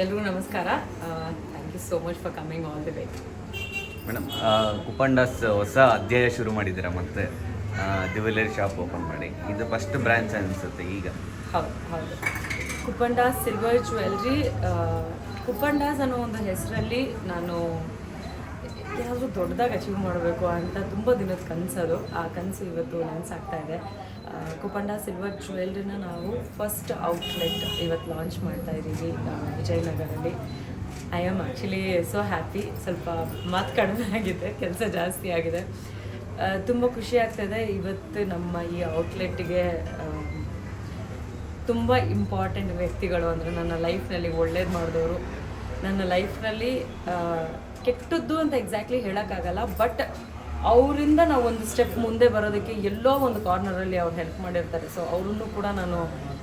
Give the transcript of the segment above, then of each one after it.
ಎಲ್ರಿಗೂ ನಮಸ್ಕಾರ. Thank you so much for coming all the way madam Kupandas ಹೊಸ ಅಧ್ಯಾಯ ಶುರು ಮಾಡಿದ್ದೀರಾ ಮತ್ತೆ? ಜ್ಯುವೆಲರಿ ಶಾಪ್ ಓಪನ್ ಮಾಡಿ. ಇದು ಫಸ್ಟ್ ಬ್ರ್ಯಾಂಚ್ ಅನಿಸುತ್ತೆ ಈಗ. ಹೌದು ಹೌದು. ಕುಪಂಡಾಸ್ ಸಿಲ್ವರ್ ಜ್ಯುವೆಲ್ರಿ ಕುಪಂಡಾಸ್ ಅನ್ನೋ ಒಂದು ಹೆಸರಲ್ಲಿ ನಾನು ಏನಾದರೂ ದೊಡ್ಡದಾಗಿ ಅಚೀವ್ ಮಾಡಬೇಕು ಅಂತ ತುಂಬ ದಿನದ ಕನಸದು. ಆ ಕನಸು ಇವತ್ತು ನನಸಾಗ್ತಾ ಇದೆ. ಆ, ಕುಪ್ಪಂಡ ಸಿಲ್ವರ್ ಜ್ಯುವೆಲ್ರಿನ ನಾವು ಫಸ್ಟ್ ಔಟ್ಲೆಟ್ ಇವತ್ತು ಲಾಂಚ್ ಮಾಡ್ತಾ ಇದ್ದೀವಿ ವಿಜಯನಗರಲ್ಲಿ. I am actually so happy ಸ್ವಲ್ಪ ಮಾತು ಕಡಿಮೆ ಆಗಿದೆ ಕೆಲಸ ಜಾಸ್ತಿ ಆಗಿದೆ. ತುಂಬ ಖುಷಿ ಆಗ್ತಾಯಿದೆ ಇವತ್ತು ನಮ್ಮ ಈ ಔಟ್ಲೆಟ್ಗೆ ತುಂಬ ಇಂಪಾರ್ಟೆಂಟ್ ವ್ಯಕ್ತಿಗಳು ಅಂದರೆ ನನ್ನ ಲೈಫ್ನಲ್ಲಿ ಒಳ್ಳೇದು ಮಾಡಿದವರು. ನನ್ನ ಲೈಫ್ನಲ್ಲಿ ಕೆಟ್ಟದ್ದು ಅಂತ ಎಕ್ಸಾಕ್ಟ್ಲಿ ಹೇಳೋಕ್ಕಾಗಲ್ಲ ಬಟ್ ಅವರಿಂದ ನಾವು ಒಂದು ಸ್ಟೆಪ್ ಮುಂದೆ ಬರೋದಕ್ಕೆ ಎಲ್ಲೋ ಒಂದು ಕಾರ್ನರಲ್ಲಿ ಅವ್ರು ಹೆಲ್ಪ್ ಮಾಡಿರ್ತಾರೆ. ಸೊ ಅವ್ರನ್ನೂ ಕೂಡ ನಾನು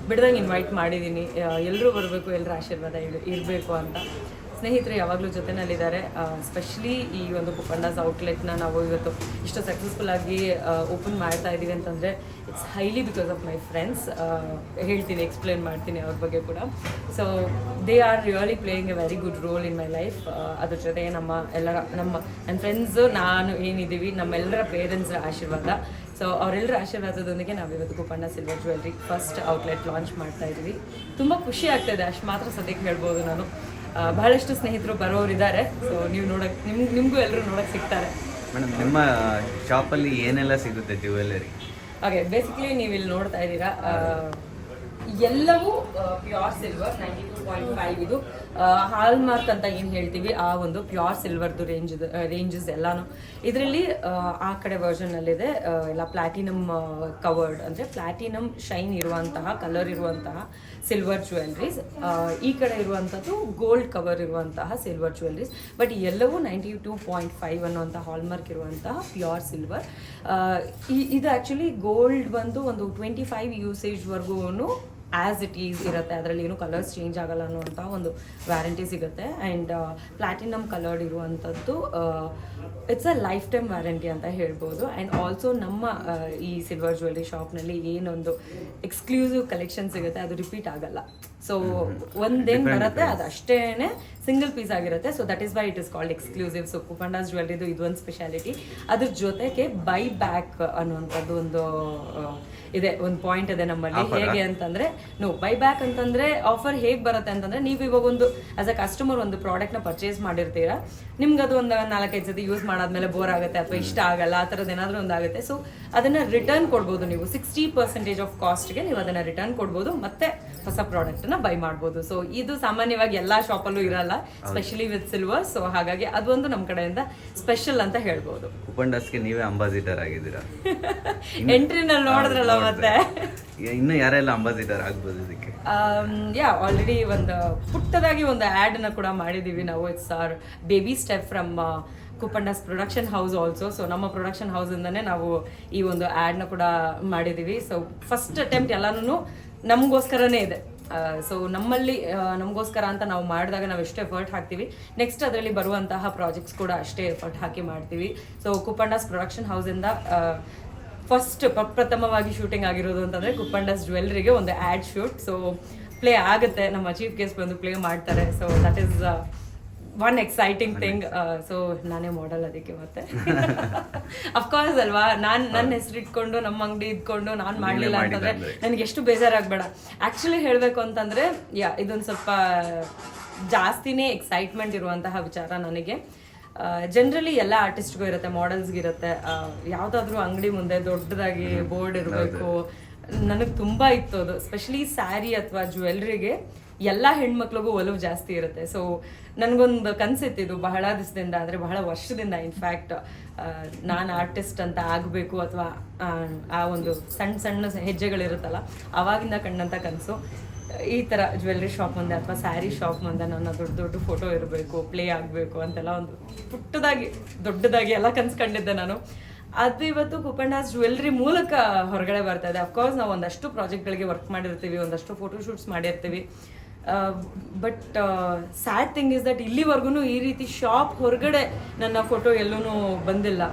ಬಿಡ್ದಂಗೆ ಇನ್ವೈಟ್ ಮಾಡಿದ್ದೀನಿ ಎಲ್ಲರೂ ಬರಬೇಕು ಎಲ್ಲರ ಆಶೀರ್ವಾದ ಇರಬೇಕು ಅಂತ. ಸ್ನೇಹಿತರು ಯಾವಾಗಲೂ ಜೊತೆನಲ್ಲಿದ್ದಾರೆ ಸ್ಪೆಷಲಿ ಈ ಒಂದು ಕುಪ್ಪಂಡಾಸ್ ಔಟ್ಲೆಟ್ನ ನಾವು ಇವತ್ತು ಇಷ್ಟು ಸಕ್ಸಸ್ಫುಲ್ ಆಗಿ ಓಪನ್ ಮಾಡ್ತಾ ಇದ್ದೀವಿ ಅಂತಂದರೆ it's highly because of my friends ಹೇಳ್ತೀನಿ ಎಕ್ಸ್ಪ್ಲೇನ್ ಮಾಡ್ತೀನಿ ಅವ್ರ ಬಗ್ಗೆ ಕೂಡ. So they are really playing a very good role in my life ಅದ್ರ ಜೊತೆ ನಮ್ಮ ಎಲ್ಲರ, ನಮ್ಮ ನನ್ನ ಫ್ರೆಂಡ್ಸು ನಾನು ಏನಿದ್ದೀವಿ, ನಮ್ಮೆಲ್ಲರ ಪೇರೆಂಟ್ಸ್ ಆಶೀರ್ವಾದ. ಸೊ ಅವರೆಲ್ಲರ ಆಶೀರ್ವಾದದೊಂದಿಗೆ ನಾವು ಇವತ್ತು Kuppanna silver jewellery first outlet launch ಮಾಡ್ತಾ ಇದ್ದೀವಿ ತುಂಬ ಖುಷಿ ಆಗ್ತಾಯಿದೆ ಅಷ್ಟು ಮಾತ್ರ ಸದ್ಯಕ್ಕೆ ಹೇಳ್ಬೋದು ನಾನು. ಬಹಳಷ್ಟು ಸ್ನೇಹಿತರು ಬರೋರಿದ್ದಾರೆ. ಸೊ ನೀವು ನೋಡಕ್ ನಿಮ್ಗೆ ನಿಮಗೂ ಎಲ್ಲರೂ ನೋಡಕ್ ಸಿಗ್ತಾರೆ. ಮೇಡಮ್ ನಿಮ್ಮ ಶಾಪಲ್ಲಿ ಏನೆಲ್ಲ ಸಿಗುತ್ತೆ ಜ್ಯುವೆಲ್ಲರಿ ಹಾಗೆ ಬೇಸಿಕಲಿ ನೀವು ಇಲ್ಲಿ ನೋಡ್ತಾ ಇದ್ದೀರಾ ಎಲ್ಲವೂ pure silver ninety two point five ಇದು. ಹಾಲ್ ಮಾರ್ಕ್ ಅಂತ ಏನು ಹೇಳ್ತೀವಿ? ಆ ಒಂದು ಪ್ಯೂರ್ ಸಿಲ್ವರ್ದು ರೇಂಜ್ ರೇಂಜಸ್ ಎಲ್ಲಾನು. ಇದರಲ್ಲಿ, ಆ ಕಡೆ ವರ್ಷನಲ್ಲಿದೆ ಎಲ್ಲ ಪ್ಲಾಟಿನಮ್ ಕವರ್ಡ್ ಅಂದರೆ ಪ್ಲಾಟಿನಮ್ ಶೈನ್ ಇರುವಂತಹ ಕಲರ್ ಇರುವಂತಹ ಸಿಲ್ವರ್ ಜ್ಯುವೆಲ್ರೀಸ್ ಈ ಕಡೆ ಇರುವಂಥದ್ದು ಗೋಲ್ಡ್ ಕವರ್ ಇರುವಂತಹ ಸಿಲ್ವರ್ ಜ್ಯುವೆಲ್ರೀಸ್ ಬಟ್ ಎಲ್ಲವೂ ನೈಂಟಿ ಟೂ ಪಾಯಿಂಟ್ ಫೈವ್ ಅನ್ನುವಂಥ ಹಾಲ್ಮಾರ್ಕ್ ಇರುವಂತಹ ಪ್ಯೂರ್ ಸಿಲ್ವರ್ ಇದು ಆ್ಯಕ್ಚುಲಿ ಗೋಲ್ಡ್ ಬಂದು ಒಂದು ಟ್ವೆಂಟಿ ಫೈವ್ ಯೂಸೇಜ್ವರೆಗೂ ಆ್ಯಸ್ ಇಟ್ ಈಸ್ ಇರುತ್ತೆ, ಅದರಲ್ಲಿ ಏನು ಕಲರ್ಸ್ ಚೇಂಜ್ ಆಗಲ್ಲ ಅನ್ನುವಂಥ ಒಂದು ವ್ಯಾರಂಟಿ ಸಿಗುತ್ತೆ. ಆ್ಯಂಡ್ ಪ್ಲಾಟಿನಮ್ ಕಲರ್ಡ್ ಇರುವಂಥದ್ದು it's a lifetime warranty ಅಂತ ಹೇಳ್ಬೋದು. ಆ್ಯಂಡ್ ಆಲ್ಸೋ ನಮ್ಮ ಈ ಸಿಲ್ವರ್ ಜ್ಯುವೆಲ್ರಿ ಶಾಪ್ನಲ್ಲಿ ಏನೊಂದು ಎಕ್ಸ್ಕ್ಲೂಸಿವ್ ಕಲೆಕ್ಷನ್ ಸಿಗುತ್ತೆ, ಅದು ರಿಪೀಟ್ ಆಗಲ್ಲ. ಸೊ ಒಂದೇನು ಬರುತ್ತೆ ಅದು ಅಷ್ಟೇನೆ ಸಿಂಗಲ್ ಪೀಸ್ ಆಗಿರುತ್ತೆ. So that is why it is called exclusive so Kupandas ಜ್ಯುವೆಲ್ರಿದು ಇದು ಒಂದು ಸ್ಪೆಷಾಲಿಟಿ ಅದ್ರ ಜೊತೆಗೆ ಬೈ ಬ್ಯಾಕ್ ಅನ್ನುವಂಥದ್ದು ಒಂದು ಇದೆ. ಒಂದು ಪಾಯಿಂಟ್ ಇದೆ ನಮ್ಮಲ್ಲಿ. ಹೇಗೆ ಅಂತಂದ್ರೆ ನೋ ಬೈ ಬ್ಯಾಕ್ ಅಂತಂದ್ರೆ ಆಫರ್ ಹೇಗೆ ಬರುತ್ತೆ ಅಂತಂದ್ರೆ ನೀವು ಇವಾಗ ಒಂದು ಆಸ್ ಅ ಕಸ್ಟಮರ್ ಒಂದು ಪ್ರಾಡಕ್ಟ್ನ ಪರ್ಚೇಸ್ ಮಾಡಿರ್ತೀರಾ ನಿಮ್ಗೆ ಅದು ಒಂದು ನಾಲ್ಕೈದು ಸತಿ ಯೂಸ್ ಮಾಡಾದ್ಮೇಲೆ ಬೋರ್ ಆಗುತ್ತೆ ಅಥವಾ ಇಷ್ಟ ಆಗಲ್ಲ ಆ ಥರದ್ದು ಏನಾದರೂ ಒಂದು ಆಗುತ್ತೆ. ಸೊ ಅದನ್ನ ರಿಟರ್ನ್ ಕೊಡ್ಬೋದು ನೀವು. ಸಿಕ್ಸ್ಟಿ ಪರ್ಸೆಂಟೇಜ್ ಆಫ್ ಕಾಸ್ಟ್ಗೆ ನೀವು ಅದನ್ನ ರಿಟರ್ನ್ ಕೊಡ್ಬೋದು. ಮತ್ತೆ ಹೊಸ ಪ್ರಾಡಕ್ಟ್ನ ಬೈ ಮಾಡಬಹುದು ಸೊ ಇದು ಸಾಮಾನ್ಯವಾಗಿ ಎಲ್ಲ ಶಾಪಲ್ಲೂ ಇರಲ್ಲ ಸ್ಪೆಷಲಿ ವಿತ್ ಸಿಲ್ವರ್ ಸೊ ಹಾಗಾಗಿ ಅದೊಂದು ನಮ್ಮ ಕಡೆಯಿಂದ ಸ್ಪೆಷಲ್ ಅಂತ ಹೇಳ್ಬೋದು. ಕುಪಂಡಾಸ್ಗೆ ನೀವೇ ಅಂಬಾಸಿಡರ್ ಆಗಿದ್ದೀರಾ? ಎಂಟ್ರಿನಲ್ಲಿ ನೋಡಿದ್ರಲ್ಲ ಮತ್ತೆ. ಇನ್ನು ಯಾರೆಲ್ಲ ಅಂಬಾಸಿಡರ್ ಆಗ್ಬೋದು ಇದಕ್ಕೆ? ಯಾ ಆಲ್ರೆಡಿ ಒಂದು ಪುಟ್ಟದಾಗಿ ಒಂದು ನ ಕೂಡ ಮಾಡಿದೀವಿ ನಾವು. It's our baby step from Kupandas production house also so ನಮ್ಮ ಪ್ರೊಡಕ್ಷನ್ ಹೌಸಿಂದನೇ ನಾವು ಈ ಒಂದು ಆ್ಯಡ್ನ ಕೂಡ ಮಾಡಿದೀವಿ. ಸೊ ಫಸ್ಟ್ ಅಟೆಂಪ್ಟ್ ಎಲ್ಲಾನು ನಮಗೋಸ್ಕರನೇ ಇದೆ. ಸೊ ನಮ್ಮಲ್ಲಿ ನಮಗೋಸ್ಕರ ಅಂತ ನಾವು ಮಾಡಿದಾಗ ನಾವು ಎಷ್ಟು ಎಫರ್ಟ್ ಹಾಕ್ತೀವಿ. ನೆಕ್ಸ್ಟ್ ಅದರಲ್ಲಿ ಬರುವಂತಹ ಪ್ರಾಜೆಕ್ಟ್ಸ್ ಕೂಡ ಅಷ್ಟೇ ಎಫರ್ಟ್ ಹಾಕಿ ಮಾಡ್ತೀವಿ. ಸೊ ಕುಪ್ಪಂಡಾಸ್ ಪ್ರೊಡಕ್ಷನ್ ಹೌಸಿಂದ ಫಸ್ಟ್ ಪ್ರಪ್ರಥಮವಾಗಿ ಶೂಟಿಂಗ್ ಆಗಿರೋದು ಅಂತಂದರೆ ಕುಪ್ಪಂಡಸ್ ಜ್ಯುವೆಲ್ರಿಗೆ ಒಂದು ಆ್ಯಡ್ ಶೂಟ್ ಸೊ ಪ್ಲೇ ಆಗುತ್ತೆ. ನಮ್ಮ ಚೀಫ್ ಗೆಸ್ಟ್ ಬಂದು ಪ್ಲೇ ಮಾಡ್ತಾರೆ. So that is one exciting thing so ನಾನೇ ಮಾಡಲ್ ಅದಕ್ಕೆ ಮತ್ತೆ. ಅಫ್ಕೋರ್ಸ್ ಅಲ್ವಾ ನಾನು ನನ್ನ ಹೆಸರು ಇಟ್ಕೊಂಡು ನಮ್ಮ ಅಂಗಡಿ ಇದ್ಕೊಂಡು ನಾನು ಮಾಡಲಿಲ್ಲ ಅಂತಂದ್ರೆ ನನಗೆ ಎಷ್ಟು ಬೇಜಾರಾಗಬೇಡ. ಆ್ಯಕ್ಚುಲಿ ಹೇಳಬೇಕು ಅಂತಂದ್ರೆ ಯಾ ಇದೊಂದು ಸ್ವಲ್ಪ ಜಾಸ್ತಿನೇ ಎಕ್ಸೈಟ್ಮೆಂಟ್ ಇರುವಂತಹ ವಿಚಾರ ನನಗೆ. ಜನರಲಿ ಎಲ್ಲ ಆರ್ಟಿಸ್ಟ್ಗೂ ಇರುತ್ತೆ ಮಾಡೆಲ್ಸ್ಗೆ ಇರುತ್ತೆ. ಯಾವುದಾದ್ರೂ ಅಂಗಡಿ ಮುಂದೆ ದೊಡ್ಡದಾಗಿ ಬೋರ್ಡ್ ಇರಬೇಕು. ನನಗೆ ತುಂಬ ಇತ್ತು ಅದು ಸ್ಪೆಷಲಿ ಸ್ಯಾರಿ ಅಥವಾ ಜ್ಯುವೆಲ್ರಿಗೆ ಎಲ್ಲ ಹೆಣ್ಮಕ್ಳಿಗೂ ಒಲವು ಜಾಸ್ತಿ ಇರುತ್ತೆ. ಸೊ ನನಗೊಂದು ಕನಸಿತ್ತಿದ್ದು ಬಹಳ ದಿವಸದಿಂದ ಅಂದರೆ ಬಹಳ ವರ್ಷದಿಂದ ಇನ್ಫ್ಯಾಕ್ಟ್ ನಾನು ಆರ್ಟಿಸ್ಟ್ ಅಂತ ಆಗಬೇಕು ಅಥವಾ, ಆ ಒಂದು ಸಣ್ಣ ಸಣ್ಣ ಹೆಜ್ಜೆಗಳಿರುತ್ತಲ್ಲ ಆವಾಗಿಂದ ಕಂಡಂಥ ಕನಸು. ಈ ಥರ ಜ್ಯುವೆಲ್ರಿ ಶಾಪ್ ಮುಂದೆ ಅಥವಾ ಸ್ಯಾರಿ ಶಾಪ್ ಮುಂದೆ ನನ್ನ ದೊಡ್ಡ ದೊಡ್ಡ ಫೋಟೋ ಇರಬೇಕು ಪ್ಲೇ ಆಗಬೇಕು ಅಂತೆಲ್ಲ ಒಂದು ಪುಟ್ಟದಾಗಿ, ದೊಡ್ಡದಾಗಿ ಎಲ್ಲ ಕನ್ಸ್ಕೊಂಡಿದ್ದೆ ನಾನು. ಅದು ಇವತ್ತು ಕುಪಂಡಾಸ್ ಜ್ಯುವೆಲ್ರಿ ಮೂಲಕ ಹೊರಗಡೆ ಬರ್ತಾ ಇದೆ. ಅಫ್ಕೋರ್ಸ್ ನಾವು ಒಂದಷ್ಟು ಪ್ರಾಜೆಕ್ಟ್ಗಳಿಗೆ ವರ್ಕ್ ಮಾಡಿರ್ತೀವಿ, ಒಂದಷ್ಟು ಫೋಟೋಶೂಟ್ಸ್ ಮಾಡಿರ್ತೀವಿ. But sad thing is that ಇಲ್ಲಿವರೆಗೂ ಈ ರೀತಿ ಶಾಪ್ ಹೊರಗಡೆ ನನ್ನ ಫೋಟೋ ಎಲ್ಲೂ ಬಂದಿಲ್ಲ.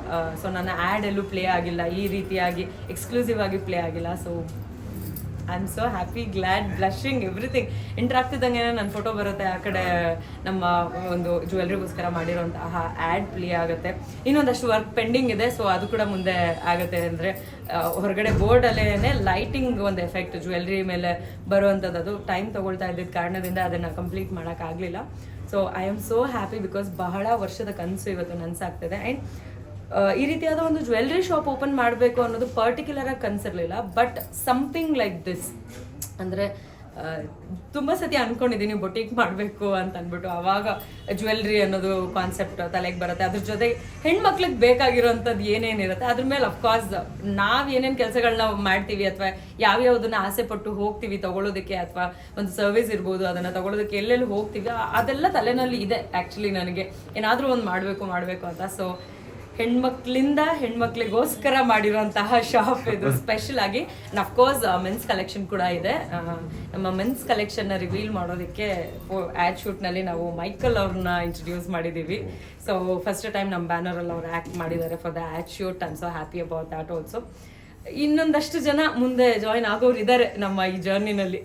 ಸೊ ನನ್ನ ಆ್ಯಡ್ ಎಲ್ಲೂ ಪ್ಲೇ ಆಗಿಲ್ಲ. ಈ ರೀತಿಯಾಗಿ ಎಕ್ಸ್ಕ್ಲೂಸಿವ್ ಆಗಿ ಪ್ಲೇ ಆಗಿಲ್ಲ. So I am so happy glad blushing everything interact ಆಗ್ತಿದ್ದಂಗೆ ನನ್ನ ಫೋಟೋ ಬರುತ್ತೆ, ಆ ಕಡೆ ನಮ್ಮ ಒಂದು ಜ್ಯುವೆಲ್ರಿಗೋಸ್ಕರ ಮಾಡಿರೋಂತಹ ಆ್ಯಡ್ ಪ್ಲೇ ಆಗುತ್ತೆ. ಇನ್ನೊಂದಷ್ಟು ವರ್ಕ್ ಪೆಂಡಿಂಗ್ ಇದೆ ಸೊ ಅದು ಕೂಡ ಮುಂದೆ ಆಗುತ್ತೆ ಅಂದರೆ ಹೊರಗಡೆ ಬೋರ್ಡಲ್ಲೇ ಲೈಟಿಂಗ್ ಒಂದು ಎಫೆಕ್ಟ್ ಜ್ಯುವೆಲ್ರಿ ಮೇಲೆ ಬರುವಂಥದ್ದು ಅದು ಟೈಮ್ ತೊಗೊಳ್ತಾ ಇದ್ದಿದ್ದ ಕಾರಣದಿಂದ ಅದನ್ನು ಕಂಪ್ಲೀಟ್ ಮಾಡೋಕ್ಕಾಗಲಿಲ್ಲ so I am so happy because ಬಹಳ ವರ್ಷದ ಕನಸು ಇವತ್ತು ನನಸಾಗ್ತದೆ. ಆ್ಯಂಡ್ ಈ ರೀತಿಯಾದ ಒಂದು ಜ್ಯುವೆಲ್ರಿ ಶಾಪ್ ಓಪನ್ ಮಾಡಬೇಕು ಅನ್ನೋದು ಪರ್ಟಿಕ್ಯುಲರ್ ಆಗಿ ಕನ್ಸಿರ್ಲಿಲ್ಲ ಬಟ್ ಸಮಥಿಂಗ್ ಲೈಕ್ ದಿಸ್ ಅಂದರೆ ತುಂಬ ಸತಿ ಅಂದ್ಕೊಂಡಿದ್ದೀನಿ ಬೊಟೀಕ್ ಮಾಡಬೇಕು ಅಂತ ಅಂದ್ಬಿಟ್ಟು. ಅವಾಗ ಜ್ಯುವೆಲ್ರಿ ಅನ್ನೋದು ಕಾನ್ಸೆಪ್ಟ್ ತಲೆಗೆ ಬರುತ್ತೆ. ಅದ್ರ ಜೊತೆ ಹೆಣ್ಮಕ್ಳಿಗೆ ಬೇಕಾಗಿರೋಂಥದ್ದು ಏನೇನಿರುತ್ತೆ, ಅದ್ರ ಮೇಲೆ ಅಫ್ಕೋರ್ಸ್ ನಾವು ಏನೇನು ಕೆಲಸಗಳನ್ನ ಮಾಡ್ತೀವಿ ಅಥವಾ ಯಾವ್ಯಾವುದನ್ನ ಆಸೆ ಪಟ್ಟು ಹೋಗ್ತೀವಿ ತಗೊಳ್ಳೋದಕ್ಕೆ ಅಥವಾ ಒಂದು ಸರ್ವಿಸ್ ಇರ್ಬೋದು, ಅದನ್ನು ತಗೊಳ್ಳೋದಕ್ಕೆ ಎಲ್ಲೆಲ್ಲಿ ಹೋಗ್ತೀವಿ ಅದೆಲ್ಲ ತಲೆನಲ್ಲಿ ಇದೆ ಆ್ಯಕ್ಚುಲಿ ನನಗೆ. ಏನಾದರೂ ಒಂದು ಮಾಡಬೇಕು ಮಾಡಬೇಕು ಅಂತ. ಸೊ ಹೆಣ್ಮಕ್ಳಿಂದ ಹೆಣ್ಮಕ್ಳಿಗೋಸ್ಕರ ಮಾಡಿರುವಂತಹ ಶಾಪ್ ಇದು. ಸ್ಪೆಷಲ್ ಆಗಿ ಅಫ್ಕೋರ್ಸ್ ಮೆನ್ಸ್ ಕಲೆಕ್ಷನ್ ಕೂಡ ಇದೆ. ನಮ್ಮ ಮೆನ್ಸ್ ಕಲೆಕ್ಷನ್ನ ರಿವೀಲ್ ಮಾಡೋದಕ್ಕೆ ಆ್ಯಡ್ ಶೂಟ್ನಲ್ಲಿ ನಾವು ಮೈಕಲ್ ಅವ್ರನ್ನ ಇಂಟ್ರಡ್ಯೂಸ್ ಮಾಡಿದೀವಿ. ಸೊ ಫಸ್ಟ್ ಟೈಮ್ ನಮ್ಮ ಬ್ಯಾನರಲ್ಲಿ ಅವ್ರು ಆಕ್ಟ್ ಮಾಡಿದ್ದಾರೆ for the ad shoot I'm so happy about that also ಇನ್ನೊಂದಷ್ಟು ಜನ ಮುಂದೆ ಜಾಯಿನ್ ಆಗೋರು ಇದ್ದಾರೆ ನಮ್ಮ ಈ ಜರ್ನಿನಲ್ಲಿ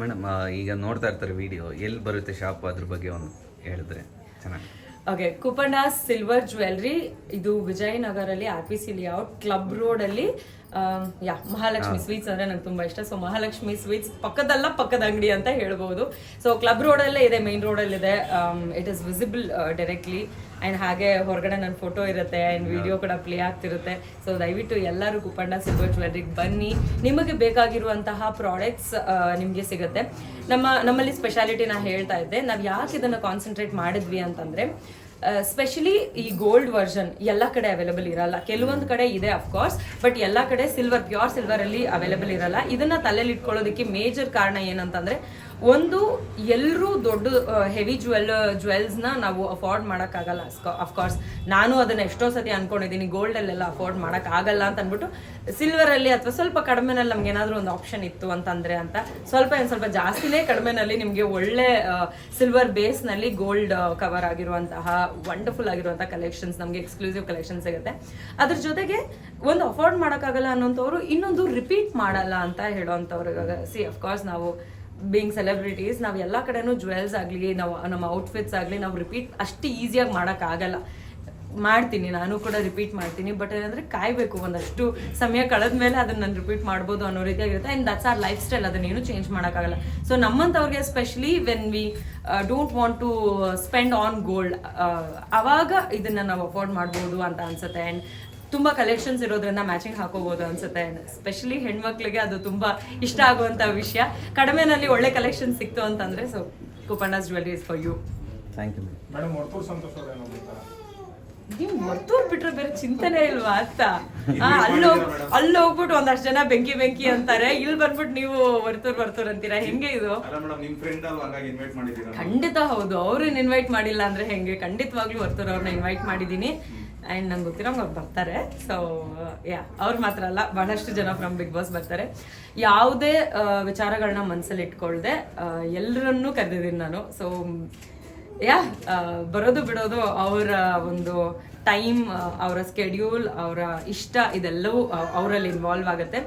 ಮೇಡಮ್ ಈಗ ನೋಡ್ತಾ ಇರ್ತಾರೆ ವಿಡಿಯೋ ಎಲ್ಲಿ ಬರುತ್ತೆ ಶಾಪ್ ಅದ್ರ ಬಗ್ಗೆ ಒಂದು ಹೇಳಿದ್ರೆ ಚೆನ್ನಾಗಿ. ಓಕೆ ಕುಪಂಡ ಸಿಲ್ವರ್ ಜ್ಯುವೆಲ್ರಿ ಇದು ವಿಜಯನಗರಲ್ಲಿ R P C layout club ರೋಡಲ್ಲಿ ಯಾ ಮಹಾಲಕ್ಷ್ಮಿ ಸ್ವೀಟ್ಸ್ ಅಂದ್ರೆ ನಂಗೆ ತುಂಬಾ ಇಷ್ಟ. ಸೊ ಮಹಾಲಕ್ಷ್ಮಿ ಸ್ವೀಟ್ಸ್ ಪಕ್ಕದಲ್ಲ ಪಕ್ಕದ ಅಂಗಡಿ ಅಂತ ಹೇಳ್ಬೋದು. ಸೊ ಕ್ಲಬ್ ರೋಡಲ್ಲೇ ಇದೆ main ರೋಡಲ್ಲಿದೆ it is visible directly and ಹಾಗೆ ಹೊರಗಡೆ ನನ್ನ ಫೋಟೋ ಇರುತ್ತೆ ಆ್ಯಂಡ್ ವಿಡಿಯೋ ಕೂಡ ಪ್ಲೇ ಆಗ್ತಿರುತ್ತೆ. ಸೊ ದಯವಿಟ್ಟು ಎಲ್ಲರೂ ಕುಪ್ಪಣ್ಣ ಸಿಲ್ವರ್ ಜ್ಯುವೆಲ್ರಿಗೆ ಬನ್ನಿ. ನಿಮಗೆ ಬೇಕಾಗಿರುವಂತಹ ಪ್ರಾಡಕ್ಟ್ಸ್ ನಿಮಗೆ ಸಿಗುತ್ತೆ. ನಮ್ಮ ನಮ್ಮಲ್ಲಿ ಸ್ಪೆಷಾಲಿಟಿ ನಾ ಹೇಳ್ತಾ ಇದ್ದೆ. ನಾವು ಯಾಕೆ ಇದನ್ನು ಕಾನ್ಸಂಟ್ರೇಟ್ ಮಾಡಿದ್ವಿ ಅಂತಂದರೆ ಸ್ಪೆಷಲಿ ಈ ಗೋಲ್ಡ್ ವರ್ಷನ್ ಎಲ್ಲ ಕಡೆ ಅವೈಲೇಬಲ್ ಇರಲ್ಲ. ಕೆಲವೊಂದು ಕಡೆ ಇದೆ ಅಫ್ಕೋರ್ಸ್ ಬಟ್ ಎಲ್ಲ ಕಡೆ ಸಿಲ್ವರ್ ಪ್ಯೂರ್ ಸಿಲ್ವರ್ ಅಲ್ಲಿ ಅವೈಲೇಬಲ್ ಇರಲ್ಲ. ಇದನ್ನ ತಲೆಯಲ್ಲಿ ಇಟ್ಕೊಳ್ಳೋದಕ್ಕೆ ಮೇಜರ್ ಕಾರಣ ಏನಂತಂದ್ರೆ ಒಂದು ಎಲ್ಲರೂ ದೊಡ್ಡ ಹೆವಿ ಜ್ಯುವೆಲ್ ಜ್ಯುವೆಲ್ಸ್ನ ನಾವು ಅಫೋರ್ಡ್ ಮಾಡೋಕ್ಕಾಗಲ್ಲ. ಅಫ್ಕೋರ್ಸ್ ನಾನು ಅದನ್ನು ಎಷ್ಟೋ ಸತಿ ಅನ್ಕೊಂಡಿದ್ದೀನಿ ಗೋಲ್ಡಲ್ಲೆಲ್ಲ ಅಫೋರ್ಡ್ ಮಾಡೋಕ್ಕಾಗಲ್ಲ ಅಂತ ಅಂದ್ಬಿಟ್ಟು ಸಿಲ್ವರಲ್ಲಿ ಅಥವಾ ಸ್ವಲ್ಪ ಕಡಿಮೆನಲ್ಲಿ ನಮ್ಗೆ ಏನಾದರೂ ಒಂದು ಆಪ್ಷನ್ ಇತ್ತು ಅಂತಂದರೆ ಅಂತ, ಸ್ವಲ್ಪ ಏನು ಸ್ವಲ್ಪ ಜಾಸ್ತಿನೇ ಕಡಿಮೆನಲ್ಲಿ ನಿಮಗೆ ಒಳ್ಳೆ ಸಿಲ್ವರ್ ಬೇಸ್ನಲ್ಲಿ ಗೋಲ್ಡ್ ಕವರ್ ಆಗಿರುವಂತಹ ವಂಡರ್ಫುಲ್ ಆಗಿರುವಂಥ ಕಲೆಕ್ಷನ್ಸ್ ನಮಗೆ ಎಕ್ಸ್ಕ್ಲೂಸಿವ್ ಕಲೆಕ್ಷನ್ ಸಿಗುತ್ತೆ. ಅದ್ರ ಜೊತೆಗೆ ಒಂದು ಅಫೋರ್ಡ್ ಮಾಡೋಕ್ಕಾಗಲ್ಲ ಅನ್ನೋಂಥವ್ರು ಇನ್ನೊಂದು ರಿಪೀಟ್ ಮಾಡಲ್ಲ ಅಂತ ಹೇಳೋವಂಥವ್ರು ಸಿ ಅಫ್ಕೋರ್ಸ್ ನಾವು ಬೀಯಿಂಗ್ ಸೆಲೆಬ್ರಿಟೀಸ್ ನಾವು ಎಲ್ಲ ಕಡೆನೂ ಜ್ಯುವೆಲ್ಸ್ ಆಗಲಿ, ನಾವು, ನಮ್ಮ ಔಟ್ಫಿಟ್ಸ್ ಆಗಲಿ ನಾವು ರಿಪೀಟ್ ಅಷ್ಟು ಈಸಿಯಾಗಿ ಮಾಡೋಕ್ಕಾಗಲ್ಲ ಮಾಡ್ತೀನಿ, ನಾನು ಕೂಡ ರಿಪೀಟ್ ಮಾಡ್ತೀನಿ ಬಟ್ ಏನಂದ್ರೆ ಕಾಯಬೇಕು, ಒಂದಷ್ಟು ಸಮಯ ಕಳೆದ ಮೇಲೆ ಅದನ್ನ ನಾನು ರಿಪೀಟ್ ಮಾಡ್ಬೋದು ಅನ್ನೋ ರೀತಿಯಾಗಿರುತ್ತೆ and that's our lifestyle ಅದನ್ನೇನು ಚೇಂಜ್ ಮಾಡೋಕ್ಕಾಗಲ್ಲ so ನಮ್ಮಂಥವ್ರಿಗೆ specially when we don't want to spend on gold ಅವಾಗ ಇದನ್ನು ನಾವು ಅಫೋರ್ಡ್ ಮಾಡ್ಬೋದು ಅಂತ ಅನ್ಸುತ್ತೆ. ಆ್ಯಂಡ್ ತುಂಬಾ ಕಲೆಕ್ಷನ್ಸ್ ಇರೋದ್ರಿಂದ ಮ್ಯಾಚಿಂಗ್ ಹಾಕೋಬಹುದು ಅನ್ಸುತ್ತೆ. ಸ್ಪೆಷಲಿ ಹೆಣ್ಮಕ್ಳಿಗೆ ಅದು ತುಂಬಾ ಇಷ್ಟ ಆಗುವಂತ ವಿಷಯ. ಕಡಿಮೆನಲ್ಲಿ ಒಳ್ಳೆ ಕಲೆಕ್ಷನ್ ಸಿಕ್ತು ಅಂತಂದ್ರೆ so Kupandas jewellery is for you thank you madam Varthur Santosh ಅವ್ರು ಏನೋ ಗೊತ್ತಾ ನೀವು ಮರ್ತೂರ್ ಬಿಟ್ರೆ ಬೇರೆ ಚಿಂತನೆ ಇಲ್ವಾ ಅಂತ? ಆ, ಅಲ್ಲಿ ಹೋಗ್ ಅಲ್ಲಿ ಹೋಗ್ಬಿಟ್ಟು ಒಂದಷ್ಟು ಜನ ಬೆಂಕಿ ಬೆಂಕಿ ಅಂತಾರೆ. ಇಲ್ಲಿ ಬಂದ್ಬಿಟ್ಟು ನೀವು ವರ್ತೂರ್ ವರ್ತೂರ್ ಅಂತೀರಾ? ಹೆಂಗೆ ಇದು? ಖಂಡಿತ ಹೌದು. ಅವ್ರನ್ನ ಇನ್ವೈಟ್ ಮಾಡಿಲ್ಲ ಅಂದ್ರೆ ಹೆಂಗೆ? ಖಂಡಿತವಾಗ್ಲೂ ವರ್ತೂರ್ ಅವ್ರನ್ನ ಇನ್ವೈಟ್ ಮಾಡಿದ್ದೀನಿ. ಆ್ಯಂಡ್ ನಂಗೆ ಗೊತ್ತಿರೋಂಗೆ ಅವ್ರು ಬರ್ತಾರೆ. ಸೊ ಯಾ ಅವ್ರು ಮಾತ್ರ ಅಲ್ಲ, ಬಹಳಷ್ಟು ಜನ ಫ್ರಮ್ ಬಿಗ್ ಬಾಸ್ ಬರ್ತಾರೆ. ಯಾವುದೇ ವಿಚಾರಗಳನ್ನ ಮನಸ್ಸಲ್ಲಿ ಇಟ್ಕೊಳ್ದೆ ಎಲ್ಲರನ್ನೂ ಕರೆದಿದ್ದೀನಿ ನಾನು. ಸೊ ಯಾ ಬರೋದು ಬಿಡೋದು ಅವರ ಒಂದು ಟೈಮ್ ಅವರ ಸ್ಕೆಡ್ಯೂಲ್ ಅವರ ಇಷ್ಟ ಇದೆಲ್ಲವೂ ಅವರಲ್ಲಿ ಇನ್ವಾಲ್ವ್ ಆಗುತ್ತೆ.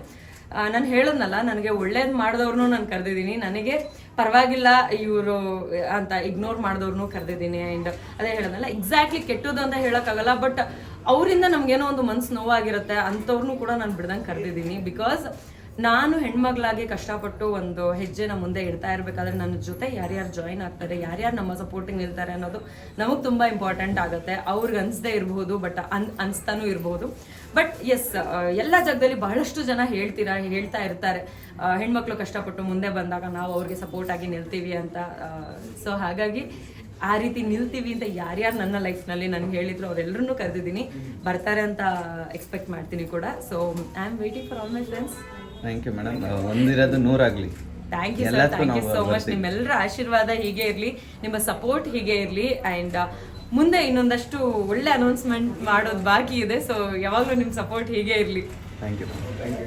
ನಾನು ಹೇಳೋದ್ನಲ್ಲ, ನನಗೆ ಒಳ್ಳೇದು ಮಾಡಿದವ್ರನ್ನು ನಾನು ಕರೆದಿದ್ದೀನಿ. ನನಗೆ ಪರವಾಗಿಲ್ಲ ಇವರು ಅಂತ ಇಗ್ನೋರ್ ಮಾಡಿದವ್ರನ್ನು ಕರೆದಿದ್ದೀನಿ. ಆ್ಯಂಡ್ ಅದೇ ಹೇಳೋದಲ್ಲ ಎಕ್ಸಾಕ್ಟ್ಲಿ ಕೆಟ್ಟದ್ದು ಅಂತ ಹೇಳೋಕ್ಕಾಗಲ್ಲ ಬಟ್ ಅವರಿಂದ ನಮಗೇನೋ ಒಂದು ಮನ್ಸು ನೋವಾಗಿರುತ್ತೆ ಅಂಥವ್ರನ್ನೂ ಕೂಡ ನಾನು ಬಿಡ್ದಂಗೆ ಕರೆದಿದ್ದೀನಿ. ಬಿಕಾಸ್ ನಾನು ಹೆಣ್ಮಗಳಾಗಿ ಕಷ್ಟಪಟ್ಟು ಒಂದು ಹೆಜ್ಜೆನ ಮುಂದೆ ಇಡ್ತಾ ಇರಬೇಕಾದ್ರೆ ನನ್ನ ಜೊತೆ ಯಾರ್ಯಾರು ಜಾಯಿನ್ ಆಗ್ತಾರೆ, ಯಾರ್ಯಾರು ನಮ್ಮ ಸಪೋರ್ಟಿಂಗ್ ನಿಲ್ತಾರೆ ಅನ್ನೋದು ನಮಗೆ ತುಂಬ ಇಂಪಾರ್ಟೆಂಟ್ ಆಗುತ್ತೆ. ಅವ್ರಿಗೆ ಅನಿಸ್ದೇ ಇರಬಹುದು ಬಟ್ ಅನ್, ಅನಿಸ್ತಾನೂ ಇರಬಹುದು ಬಟ್ ಎಸ್ ಎಲ್ಲ ಜಾಗದಲ್ಲಿ ಬಹಳಷ್ಟು ಜನ ಹೇಳ್ತೀರಾ, ಹೇಳ್ತಾ ಇರ್ತಾರೆ. ಹೆಣ್ಮಕ್ಳು ಕಷ್ಟಪಟ್ಟು ಮುಂದೆ ಬಂದಾಗ ನಾವು ಅವ್ರಿಗೆ ಸಪೋರ್ಟ್ ಆಗಿ ನಿಲ್ತೀವಿ ಅಂತ ಸೊ ಹಾಗಾಗಿ ಆ ರೀತಿ ನಿಲ್ತೀವಿ ಅಂತ ಯಾರ್ಯಾರು ನನ್ನ ಲೈಫ್ನಲ್ಲಿ ನನಗೆ ಹೇಳಿದ್ರು ಅವರೆಲ್ಲರನ್ನೂ ಕರೆದಿದ್ದೀನಿ. ಬರ್ತಾರೆ ಅಂತ ಎಕ್ಸ್ಪೆಕ್ಟ್ ಮಾಡ್ತೀನಿ ಕೂಡ. So I am waiting for all my friends thank you madam ಒಂದಿರೋದು ನೂರಾಗಲಿ. Thank you sir thank you so much. ನಿಮ್ಮೆಲ್ಲರ ಆಶೀರ್ವಾದ ಹೀಗೆ ಇರಲಿ. ನಿಮ್ಮ ಸಪೋರ್ಟ್ ಹೀಗೆ ಇರಲಿ. ಆ್ಯಂಡ್ ಮುಂದೆ ಇನ್ನೊಂದಷ್ಟು ಒಳ್ಳೆ ಅನೌನ್ಸ್ಮೆಂಟ್ ಮಾಡೋದು ಬಾಕಿ ಇದೆ. ಸೊ ಯಾವಾಗಲೂ ನಿಮ್ಮ ಸಪೋರ್ಟ್ ಹೀಗೆ ಇರಲಿ. Thank you thank